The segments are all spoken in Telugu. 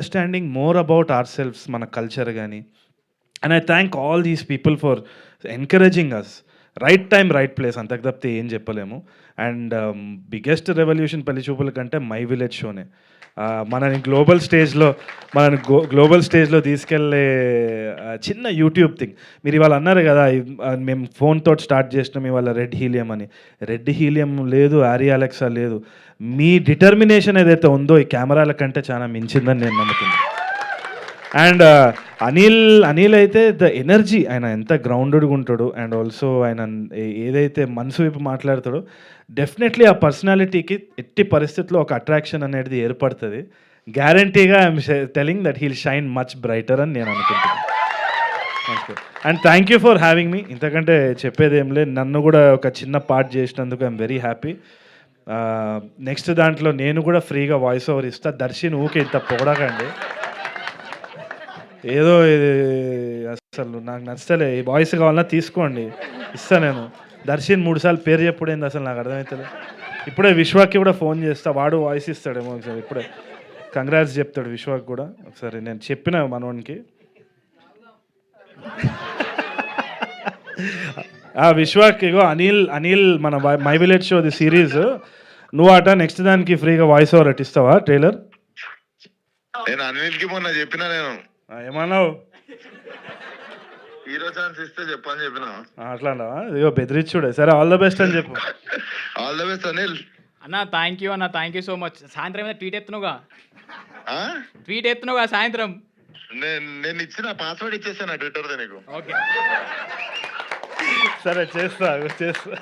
Understanding more about our selves మన కల్చర్ కానీ and I thank all these people for encouraging us right time right place అంతకు తప్పితే ఏం చెప్పలేము. అండ్ బిగ్గెస్ట్ రెవల్యూషన్ పెళ్ళి చూపుల కంటే మై విలేజ్ షోనే మనని గ్లోబల్ స్టేజ్లో మనని గ్లోబల్ స్టేజ్లో తీసుకెళ్ళే చిన్న యూట్యూబ్ థింగ్ మీరు ఇవాళ అన్నారు కదా మేము ఫోన్తో స్టార్ట్ చేసినాం ఇవాళ రెడ్ హీలియం అని. రెడ్ హీలియం లేదు ఆరి అలెక్సా లేదు. మీ డిటర్మినేషన్ ఏదైతే ఉందో ఈ కెమెరాల కంటే చాలా మించిందని నేను నమ్ముతున్నాను. అండ్ అనిల్ అనిల్ అయితే ద ఎనర్జీ ఆయన ఎంత గ్రౌండెడ్గా ఉంటాడు అండ్ ఆల్సో ఆయన ఏదైతే మనసు వైపు మాట్లాడతాడో డెఫినెట్లీ ఆ పర్సనాలిటీకి ఎట్టి పరిస్థితుల్లో ఒక అట్రాక్షన్ అనేది ఏర్పడుతుంది. గ్యారంటీగా I'm telling that he'll shine much brighter అని నేను అనుకుంటున్నాను. And thank you for having me. ఇంతకంటే చెప్పేది ఏం లేదు. నన్ను కూడా ఒక చిన్న పార్ట్ చేసినందుకు ఐఎమ్ వెరీ హ్యాపీ. నెక్స్ట్ దాంట్లో నేను కూడా ఫ్రీగా వాయిస్ ఓవర్ ఇస్తా. దర్శిని ఊకే ఇంత పొగడకండి. ఏదో ఇది అసలు నాకు నచ్చలే. ఈ వాయిస్ కావాలన్నా తీసుకోండి. ఇస్తా నేను. దర్శన్ మూడు సార్లు పేరు చెప్పుడైంది అసలు నాకు అర్థమవుతుంది ఇప్పుడే విశ్వాకి కూడా ఫోన్ చేస్తా. వాడు వాయిస్ ఇస్తాడేమో ఒకసారి. ఇప్పుడే కంగ్రాట్స్ చెప్తాడు విశ్వాకి కూడా. ఒకసారి నేను చెప్పిన మనోనికి. ఆ విశ్వాక్ ఇగో అనిల్ అనిల్ మన my village show the series నువ్వు అట నెక్స్ట్ దానికి ఫ్రీగా వాయిస్ ఓవర్ అట్టిస్తావా ట్రైలర్ నేను అనిల్కి మొన్న చెప్పిన నేను. ఏమన్నావు? హీరో ఛాన్స్ ఇస్తే చెప్పని చెప్పిన? అట్లా అన్నావా ఇగో బెదిరించుడే సరే ఆల్ ద బెస్ట్ అని చెప్పు. ఆల్ ద బెస్ట్ అనిల్ అన్న థ్యాంక్ యూ అన్న థ్యాంక్ యూ సో మచ్ సాయంత్రం మీద ట్వీట్ ఎత్తునుగా? ఆ? ట్వీట్ ఎత్తునుగా సాయంత్రం? నేను నేను ఇచ్చిన పాస్వర్డ్ ఇచ్చేసాను ట్విట్టర్ నీకు. ఓకే సరే చేస్తా చేస్తా.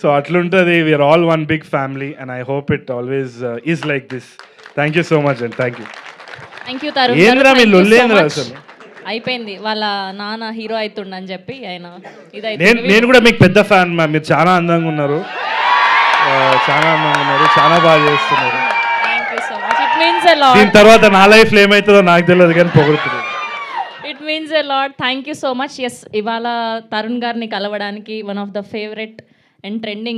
సో అట్లుంటుంది. We're all one big family and I hope it always is like this thank you so much and thank you thank you Tarun ఏందిరా. మీ. అసలు? అయిపోయింది. వాళ్ళ నాన్న హీరో అవుతుండని చెప్పి ఆయన ఇదైతే నేను నేను కూడా మీకు పెద్ద ఫ్యాన్ మ్యామ్ మీరు చాలా అందంగా ఉన్నారు. ఆ, చాలా అందంగా ఉన్నారు. చాలా బాగా చేస్తున్నారు. Thank you so much it means a దీని తర్వాత నా లైఫ్లో ఏమవుతుందో నాకు తెలియదు కానీ పొగుడుతుంది. It means a lot thank you so much yes ఇవాళ తరుణ్ గారిని కలవడానికి one of the favourite and trending